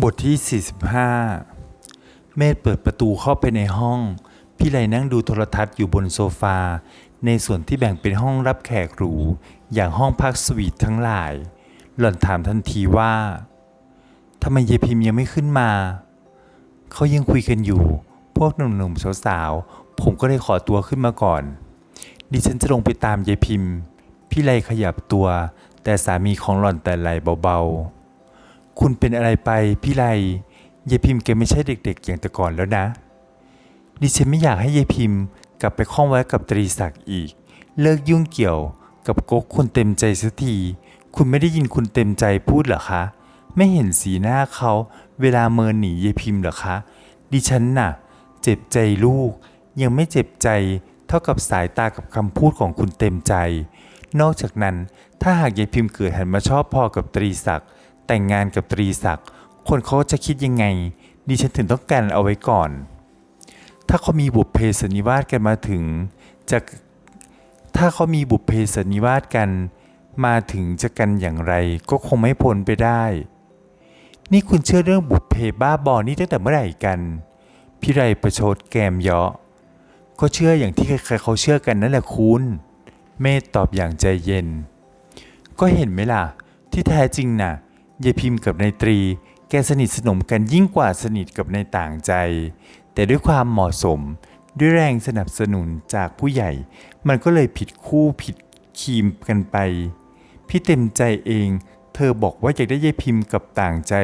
บทที่ 45 เมธเปิดประตูเข้าไปในห้อง พี่ไลนั่งดูโทรทัศน์อยู่บนโซฟา ในส่วนที่แบ่งเป็นห้องรับแขกหรู อย่างห้องพักสวีททั้งหลาย หล่อนถามทันทีว่าทำไมเยพิมยังไม่ขึ้นมา เขายังคุยกันอยู่ พวกหนุ่มๆสาวๆ ผมก็เลยขอตัวขึ้นมาก่อน ดิฉันจะลงไปตามยายพิมพ์พี่ไลขยับตัว แต่สามีของหล่อนแต่ไหลเบาๆ คุณเป็นอะไรไปพี่ไลยายพิมพ์แกไม่ใช่เด็กๆ อย่างแต่ก่อนแล้วนะ ดิฉันไม่อยากให้ยายพิมพ์ กลับไปคล้องไว้กับตรีศักดิ์อีก เลิกยุ่งเกี่ยวกับก๊กคนเต็มใจสักที คุณไม่ได้ยินคุณเต็มใจพูดเหรอคะ ไม่เห็นสีหน้าเขาเวลาเมินหนียายพิมพ์เหรอคะ ดิฉันน่ะ เจ็บใจลูก ยังไม่เจ็บใจเท่ากับสายตากับคำพูดของคุณเต็มใจ นอกจากนั้นถ้าหากยายพิมพ์เกิดหันมาชอบพอกับตรีศักดิ์ แต่งงานกับตรีศักดิ์คนเขาจะคิดยังไง ดิฉันถึงต้องกันเอาไว้ก่อน ถ้าเขามีบุพเพสนิวาสกันมาถึงจะถ้าเขามีบุพเพสนิวาสกัน มาถึงจะกันอย่างไรก็คงไม่พ้นไปได้ นี่คุณเชื่อเรื่องบุพเพบ้าบอนี่ตั้งแต่เมื่อไหร่กันพี่ไรประชดแกมเยาะ ก็เชื่ออย่างที่ใครๆเขาเชื่อกันนั่นแหละคุณ เมธตอบอย่างใจเย็น ก็เห็นไหมล่ะ ที่แท้จริงน่ะ ยายพิมพ์กับนายตรี แกสนิทสนมกันยิ่งกว่าสนิทกับนายต่างใจ แต่ด้วยความเหมาะสมด้วยแรงสนับสนุนจากผู้ใหญ่ มันก็เลยผิดคู่ผิดคีมกันไป พี่เต็มใจเอง เธอบอกว่าอยากได้ยายพิมพ์กับต่างใจ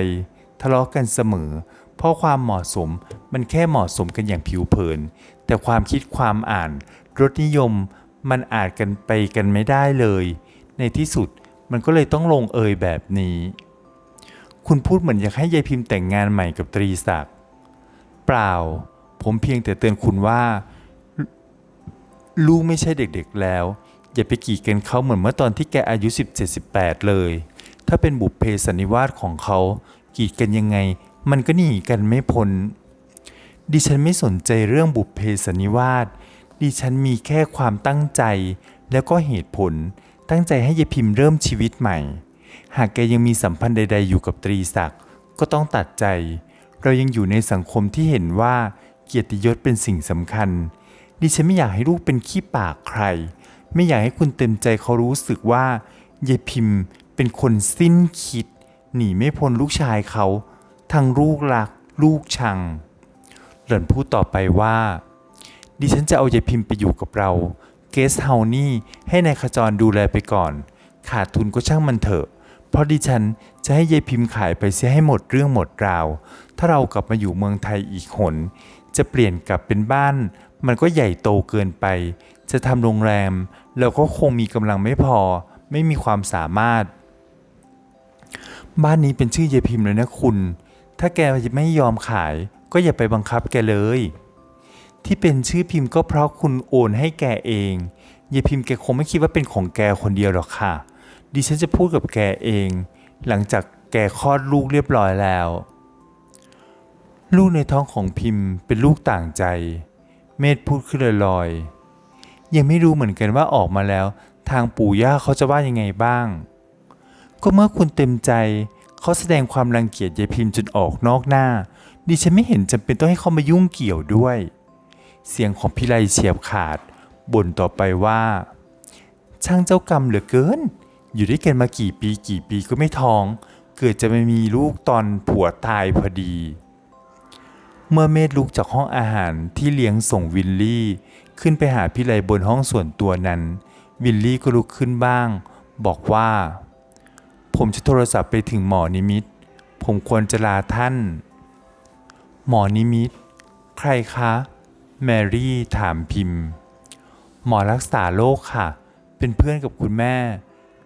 ทะเลาะกันเสมอ เพราะความเหมาะสมมันแค่เหมาะสมกันอย่างผิวเผิน แต่ความคิดความอ่าน รสนิยมมันอาจกันไปกันไม่ได้เลย ในที่สุดมันก็เลยต้องลงเอยแบบนี้ คุณพูดเหมือนอยากให้ยายพิมพ์แต่งงานใหม่กับตรีศักดิ์เปล่า ผมเพียงแต่เตือนคุณว่าลลูกไม่ใช่เด็กๆแล้ว อย่าไปกีดกันเขาเหมือนเมื่อตอนที่แกอายุ 17-18 เลย ถ้าเป็นบุพเพสันนิวาสของเขากีดกันยังไง มันก็หนีกันไม่พ้นดิฉันไม่สนใจเรื่องบุพเพสันนิวาสดิฉันมีแค่ความตั้งใจ แล้วก็เหตุผลตั้งใจให้ยายพิมพ์เริ่มชีวิตใหม่ หากแกยังมีสัมพันธ์ใด ๆ อยู่กับตรีศักดิ์ก็ต้องตัดใจ เรายังอยู่ในสังคมที่เห็นว่าเกียรติยศเป็นสิ่งสำคัญ ดิฉันไม่อยากให้ลูกเป็นขี้ปากใคร ไม่อยากให้คุณเต็มใจเขารู้สึกว่ายายพิมพ์เป็นคนสิ้นคิด หนีไม่พ้นลูกชายเขา ทั้งลูกรัก ลูกชัง หล่อนพูดต่อไปว่า ดิฉันจะเอายายพิมพ์ไปอยู่กับเราเกสเฮานี่ให้นายขจรดูแลไปก่อน ขาดทุนก็ช่างมันเถอะ เพราะดิฉันจะให้ยายพิมพ์ขายไปเสียให้หมดเรื่องหมดราว ถ้าเรากลับมาอยู่เมืองไทยอีกหน จะเปลี่ยนกลับเป็นบ้าน มันก็ใหญ่โตเกินไป จะทำโรงแรมแล้วก็คงมีกำลังไม่พอ ไม่มีความสามารถ บ้านนี้เป็นชื่อยายพิมพ์เลยนะคุณ ถ้าแกไม่ยอมขาย ก็อย่าไปบังคับแกเลย ที่เป็นชื่อพิมพ์ก็เพราะคุณโอนให้แกเองยายพิมพ์แกคงไม่คิดว่าเป็นของแกคนเดียวหรอกค่ะ ดิฉันจะพูดกับแกเอง หลังจากแกคลอดลูกเรียบร้อยแล้ว ลูกในท้องของพิมพ์เป็นลูกต่างใจ เมธพูดขึ้นลอยๆยังไม่รู้เหมือนกันว่าออกมาแล้ว ทางปู่ย่าเขาจะว่ายังไงบ้าง ก็เมื่อคุณเต็มใจเขาแสดงความรังเกียจยายพิมพ์จนออกนอกหน้า ดิฉันไม่เห็นจำเป็นต้องให้เขามายุ่งเกี่ยวด้วย เสียงของพิไลเฉียบขาดบ่นต่อไปว่า ช่างเจ้ากรรมเหลือเกิน อยู่ด้วยกันมากี่ปีกี่ปีก็ไม่ท้อง เกิดจะไม่มีลูกตอนผัวตายพอดี เมื่อเมธลุกจากห้องอาหารที่เลี้ยงส่งวิลลี่ ขึ้นไปหาพิไลบนห้องส่วนตัวนั้น วิลลี่ก็ลุกขึ้นบ้าง บอกว่า ผมจะโทรศัพท์ไปถึงหมอนิมิต ผมควรจะลาท่าน หมอนิมิต ใครคะ แมรี่ถามพิมพ์ หมอรักษาโรคค่ะ เป็นเพื่อนกับคุณแม่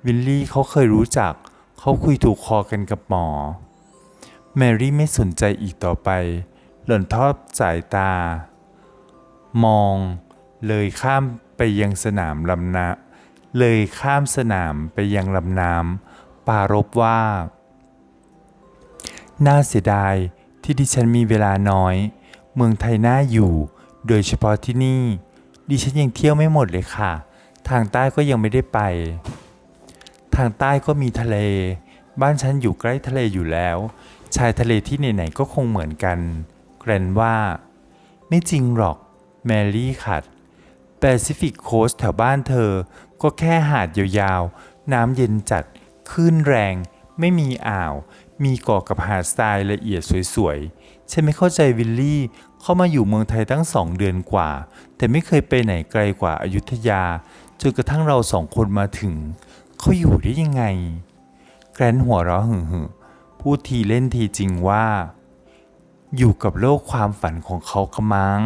วิลลี่เขาเคยรู้จัก เขาคุยถูกคอกันกับหมอ แมรี่ไม่สนใจอีกต่อไป หล่อนทอดสายตา มองเลยข้ามไปยังสนามลำนะเลยข้ามสนามไปยังลำน้ำปารบว่า น่าเสียดายที่ดิฉันมีเวลาน้อย เมืองไทยน่าอยู่ โดยเฉพาะที่นี่ ดิฉันยังเที่ยวไม่หมดเลยค่ะ ทางใต้ก็ยังไม่ได้ไป ทางใต้ก็มีทะเล บ้านฉันอยู่ใกล้ทะเลอยู่แล้ว ชายทะเลที่ไหนๆก็คงเหมือนกันแกรนว่า ไม่จริงหรอก แมรี่ขัดแปซิฟิกโคสแถวบ้านเธอ ก็แค่หาดยาวๆ น้ำเย็นจัดคลื่นแรง ไม่มีอ่าว มีเกาะกับหาดทรายละเอียดสวยๆ ฉันไม่เข้าใจวิลลี่ เข้ามาอยู่เมืองไทยตั้งสองเดือนกว่า แต่ไม่เคยไปไหนไกลกว่าอายุทยา จนกระทั่งเราสองคนมาถึง เขาอยู่ได้ยังไง แกรนหัวเราะหึ่งหึพูดทีเล่นทีจริงว่า อยู่กับโลกความฝันของเขากมัง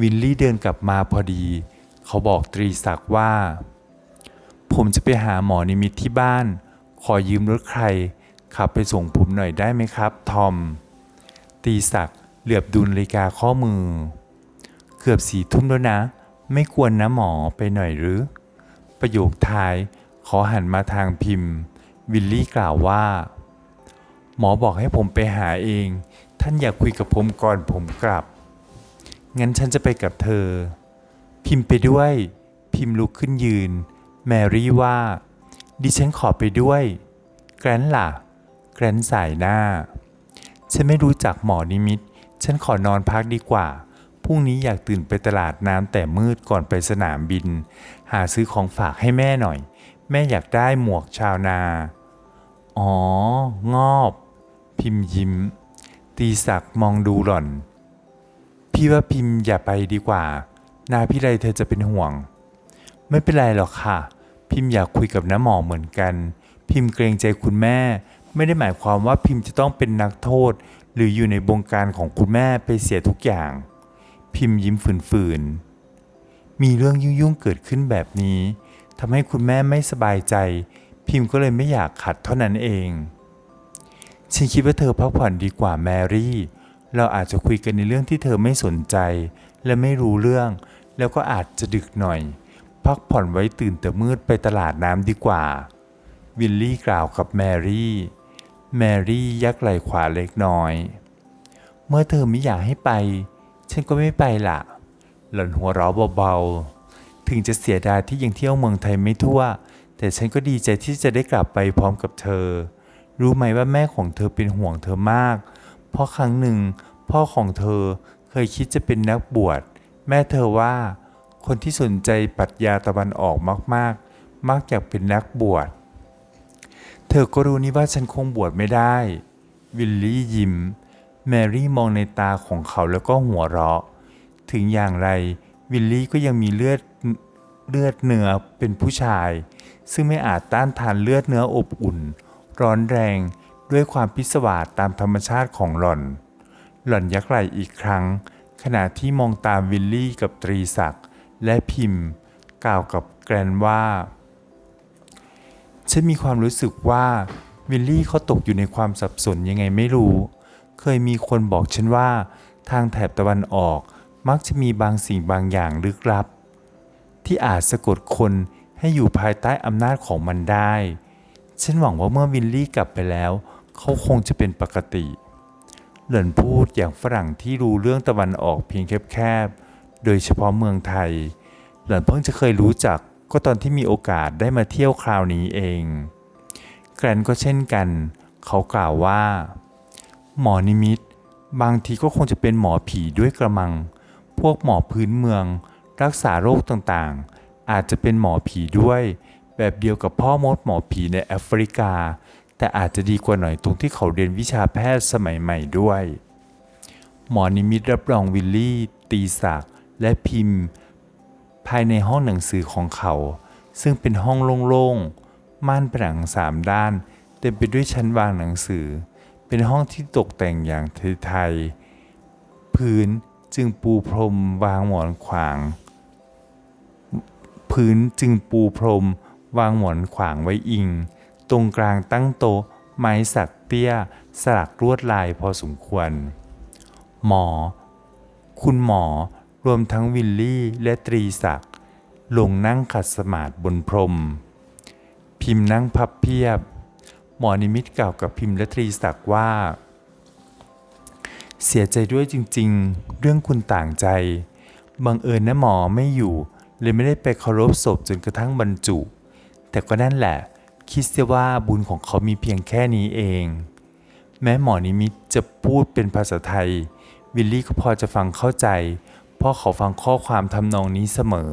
วินลี่เดินกลับมาพอดี เขาบอกตรีศักว่า ผมจะไปหาหมอนิมิตที่บ้าน ขอยืมรถใคร ขับไปส่งผมหน่อยได้ไหมครับ ทอมตรีศักเหลือบดูนาฬิกาข้อมือ เกือบสี่ทุ่มแล้วนะ ไม่ควรนะหมอไปหน่อยหรือ ประโยคท้ายขาหันมาทางพิมพ์ วิลลี่กล่าวว่า หมอบอกให้ผมไปหาเอง ท่านอยากคุยกับผมก่อนผมกลับ งั้นฉันจะไปกับเธอ พิมพ์ไปด้วย พิมพ์ลุกขึ้นยืน แมรี่ว่า ดิฉันขอไปด้วย แกรนล่ะ แกรนสายหน้า ฉันไม่รู้จักหมอนิมิต ฉันขอนอนพักดีกว่า พรุ่งนี้อยากตื่นไปตลาดน้ำแต่มืดก่อนไปสนามบิน หาซื้อของฝากให้แม่หน่อย แม่อยากได้หมวกชาวนา อ๋อ งอบ พิมพ์ยิ้ม ตีศักมองดูหล่อน พี่ว่าพิมพ์อย่าไปดีกว่า นาพี่ไรเธอจะเป็นห่วง ไม่เป็นไรหรอกค่ะ พิมพ์อยากคุยกับน้าหมอเหมือนกัน พิมพ์เกรงใจคุณแม่ ไม่ได้หมายความว่าพิมพ์จะต้องเป็นนักโทษ หรืออยู่ในบงการของคุณแม่ไปเสียทุกอย่าง พิมพ์ยิ้มฝืนๆ มีเรื่องยุ่งๆ เกิดขึ้นแบบนี้ทำให้คุณแม่ไม่สบายใจ พิมพ์ก็เลยไม่อยากขัดเท่านั้นเอง ฉันคิดว่าเธอพักผ่อนดีกว่าแมรี่ เราอาจจะคุยกันในเรื่องที่เธอไม่สนใจ และไม่รู้เรื่อง แล้วก็อาจจะดึกหน่อย พักผ่อนไว้ตื่นแต่มืดไปตลาดน้ำดีกว่า วิลลี่กล่าวกับแมรี่ แมรี่ยักไหล่ขวาเล็กน้อย เมื่อเธอไม่อยากให้ไป ฉันก็ไม่ไปละหล่อนหัวเราะเบาๆ ถึงจะเสียดายที่ยังเที่ยวเมืองไทยไม่ทั่ว แต่ฉันก็ดีใจที่จะได้กลับไปพร้อมกับเธอ รู้ไหมว่าแม่ของเธอเป็นห่วงเธอมาก เพราะครั้งหนึ่ง พ่อของเธอเคยคิดจะเป็นนักบวช แม่เธอว่า คนที่สนใจปรัชญาตะวันออกมากๆ มักอยากเป็นนักบวช เธอก็รู้นี่ว่าฉันคงบวชไม่ได้ วิลลี่ยิ้ม แมรี่มองในตาของเขาแล้วก็หัวเราะ ถึงอย่างไรวิลลี่ก็ยังมีเลือดเลือดเนื้อเป็นผู้ชาย ซึ่งไม่อาจต้านทานเลือดเนื้ออบอุ่น ร้อนแรงด้วยความพิศวาสตามธรรมชาติของหล่อน หล่อนยักไหลอีกครั้ง ขณะที่มองตามวิลลี่กับตรีศักดิ์และพิมพ์ กล่าวกับแกรนว่า ฉันมีความรู้สึกว่าวิลลี่เขาตกอยู่ในความสับสนยังไงไม่รู้ เคยมีคนบอกฉันว่า ทางแถบตะวันออกมักจะมีบางสิ่งบางอย่างลึกลับ ที่อาจสะกดคนให้อยู่ภายใต้อำนาจของมันได้ ฉันหวังว่าเมื่อวิลลี่กลับไปแล้ว เขาคงจะเป็นปกติ เหล่อนพูดอย่างฝรั่งที่รู้เรื่องตะวันออกเพียงแคบๆ โดยเฉพาะเมืองไทย เหล่อนเพิ่งจะเคยรู้จักก็ตอนที่มีโอกาสได้มาเที่ยวคราวนี้เอง แกรนก็เช่นกัน เขากล่าวว่า หมอนิมิต บางทีก็คงจะเป็นหมอผีด้วยกระมัง พวกหมอพื้นเมือง รักษาโรคต่างๆ อาจจะเป็นหมอผีด้วย แบบเดียวกับพ่อมดหมอผีในแอฟริกา แต่อาจจะดีกว่าหน่อยตรงที่เขาเรียนวิชาแพทย์สมัยใหม่ด้วย หมอนิมิตรับรองวิลลี่ ตีศักและพิมพ์ ภายในห้องหนังสือของเขา ซึ่งเป็นห้องโล่งๆม่านผนังสามด้าน เต็มไปด้วยชั้นวางหนังสือ เป็นห้องที่ตกแต่งอย่างไทยๆพื้นจึงปูพรมวางหมอนขวาง พื้นจึงปูพรมวางหมอนขวางไว้อิง ตรงกลางตั้งโต๊ะไม้สักเตี้ยสลักลวดลายพอสมควร หมอ คุณหมอรวมทั้งวิลลี่และตรีศักดิ์ลงนั่งขัดสมาธิบนพรม พิมพ์นั่งพับเพียบ หมอนิมิตกล่าวกับพิมพ์และตรีศักดิ์ว่า เสียใจด้วยจริงๆ เรื่องคุณต่างใจ บังเอิญนะหมอไม่อยู่ เลยไม่ได้ไปเคารพศพจนกระทั่งบรรจุ แต่ก็นั่นแหละ คิดเสียว่าบุญของเขามีเพียงแค่นี้เอง แม้หมอนิมิตจะพูดเป็นภาษาไทย วิลลี่ก็พอจะฟังเข้าใจ เพราะเขาฟังข้อความทำนองนี้เสมอ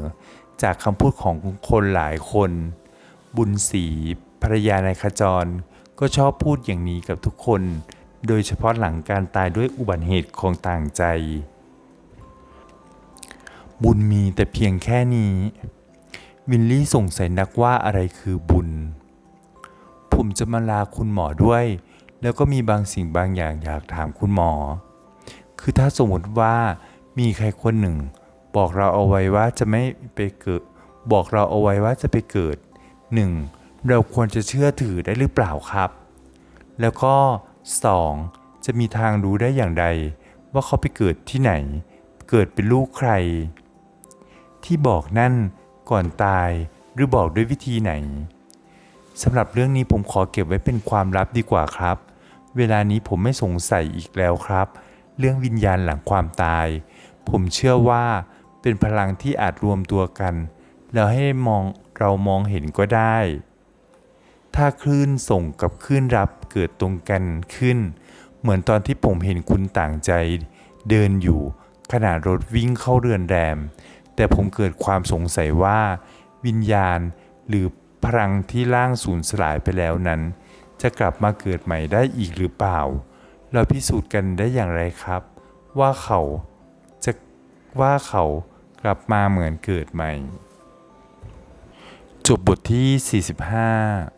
จากคำพูดของคนหลายคน บุญศรีภรรยานายขจร ก็ชอบพูดอย่างนี้กับทุกคน โดยเฉพาะหลังการตายด้วยอุบัติเหตุของต่างใจ บุญมีแต่เพียงแค่นี้ วินลี่สงสัยนักว่าอะไรคือบุญ ผมจะมาลาคุณหมอด้วย แล้วก็มีบางสิ่งบางอย่างอยากถามคุณหมอ คือถ้าสมมติว่ามีใครคนหนึ่ง บอกเราเอาไว้ว่าจะไม่ไปเกิด บอกเราเอาไว้ว่าจะไปเกิดหนึ่ง เราควรจะเชื่อถือได้หรือเปล่าครับ แล้วก็ 2. จะมีทางรู้ได้อย่างไรว่าเขาไปเกิดที่ไหน เกิดเป็นลูกใคร ที่บอกนั่นก่อนตายหรือบอกด้วยวิธีไหนสำหรับเรื่องนี้ผมขอเก็บไว้เป็นความลับดีกว่าครับ เวลานี้ผมไม่สงสัยอีกแล้วครับ เรื่องวิญญาณหลังความตาย ผมเชื่อว่าเป็นพลังที่อาจรวมตัวกัน แล้วให้มองเรามองเห็นก็ได้ ถ้าคลื่นส่งกับคลื่นรับเกิดตรงกันขึ้น เหมือนตอนที่ผมเห็นคุณต่างใจ เดินอยู่ขณะรถวิ่งเข้าเรือนแรม แต่ผมเกิดความสงสัยว่า วิญญาณหรือพลังที่ล่างสูญสลายไปแล้วนั้น จะกลับมาเกิดใหม่ได้อีกหรือเปล่า เราพิสูจน์กันได้อย่างไรครับ ว่าเขาจะว่าเขากลับมาเหมือนเกิดใหม่ จบบทที่ 45